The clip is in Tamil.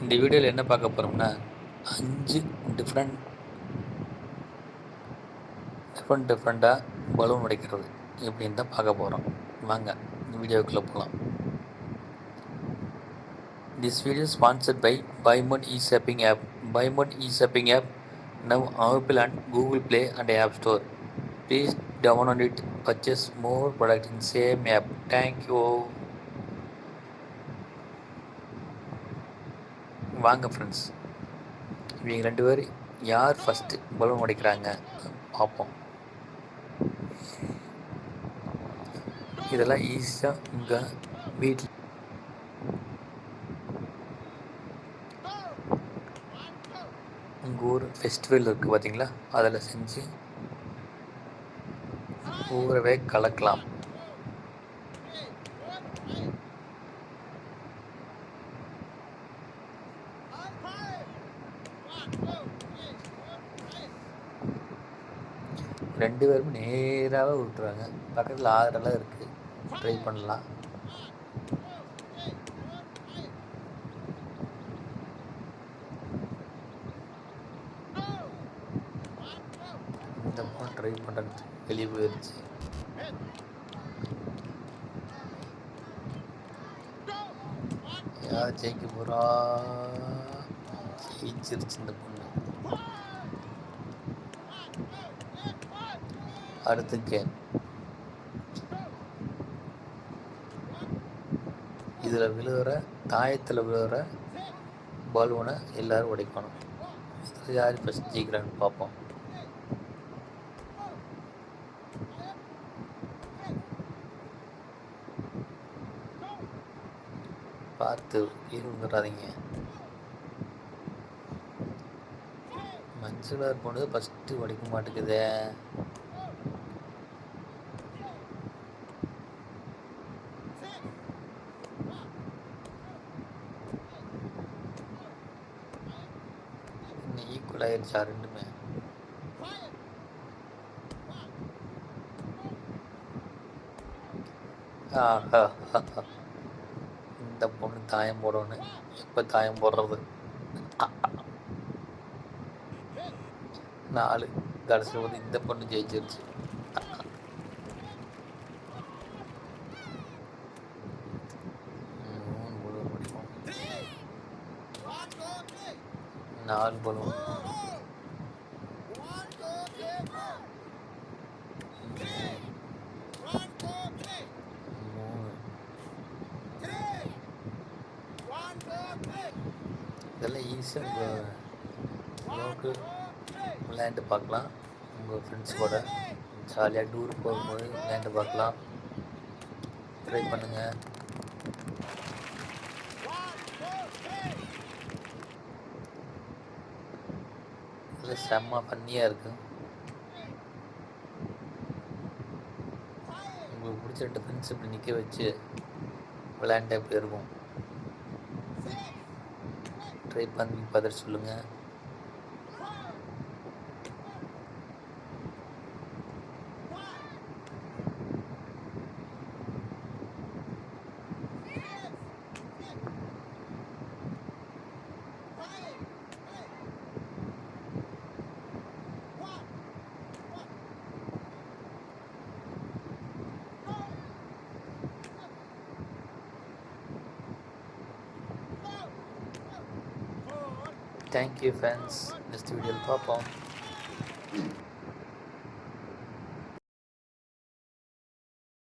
இந்த வீடியோவில் என்ன பார்க்க போகிறோம்னா அஞ்சு டிஃப்ரெண்ட் டிஃப்ரெண்ட் டிஃப்ரெண்ட்டாக பலூன் உடைக்கிறது எப்படின்னு தான் பார்க்க போகிறோம் வாங்க இந்த வீடியோக்குள்ளே போகலாம் this video sponsored by பைமோட் E shopping app பைமோட் e shopping app now Apple and Google Play and app store please download it purchase more product in same app thank you வாங்க ஃப்ரெண்ட்ஸ் இவங்க ரெண்டு பேர் யார் ஃபஸ்ட்டு பலூன் உடைக்கிறாங்க? பார்ப்போம் இதெல்லாம் ஈஸியாக உங்கள் வீட்டில் உங்கள் ஊர் ஃபெஸ்டிவல் இருக்குது பார்த்தீங்களா அதில் செஞ்சு ஊரவே கலக்கலாம். ரெண்டு பேரும் நேராகவே விட்டுருவாங்க பக்கத்தில் ஆறெல்லாம் இருக்குது ட்ரை பண்ணலாம். இந்த ஃபோன் ட்ரை பண்ணுறது வெளியே போயிடுச்சு யார் ஜெயிக்க போகிறா ஜெயிச்சிருச்சு இந்த பொண்ணு அடுத்து கேம் இதில் விழுகிற தாயத்தில் விழுகிற பலூனை எல்லோரும் உடைக்கணும். இதில் யார் ஃபஸ்ட் ஜெயிக்கிறான்னு பார்ப்போம். பார்த்து இருந்துடாதீங்க. மஞ்சள் கலர் போனது ஃபஸ்ட்டு உடைக்க மாட்டேங்குதே. இன்னும் ஈக்குவல் ஆயிடுச்சா ரெண்டுமே? ஆஹா. இந்த பொண்ணு தாயம் போடணும். எப்போ தாயம் போடுறது? நாலு கடைசியில் வந்து இந்த பொண்ணு ஜெயிச்சிருச்சு மூணு பலூன் நாலு பலூன் இதெல்லாம் ஈஸியாக லோக்கல் விளையாண்டு பார்க்கலாம். உங்கள் ஃப்ரெண்ட்ஸ் கூட ஜாலியாக டூர் போகும்போது விளையாண்டு பார்க்கலாம். ட்ரை பண்ணுங்கள் செம்ம பண்ணியாக இருக்குது உங்களுக்கு பிடிச்ச ரெண்டு ஃப்ரெண்ட்ஸ் இப்படி நிற்க வச்சு விளையாண்டா இப்படி இருக்கும். ட்ரை பண்ணி பார்த்துட்டு சொல்லுங்கள் தேங்க்யூ ஃப்ரெண்ட்ஸ் நெக்ஸ்ட் வீடியோவில் பார்ப்போம்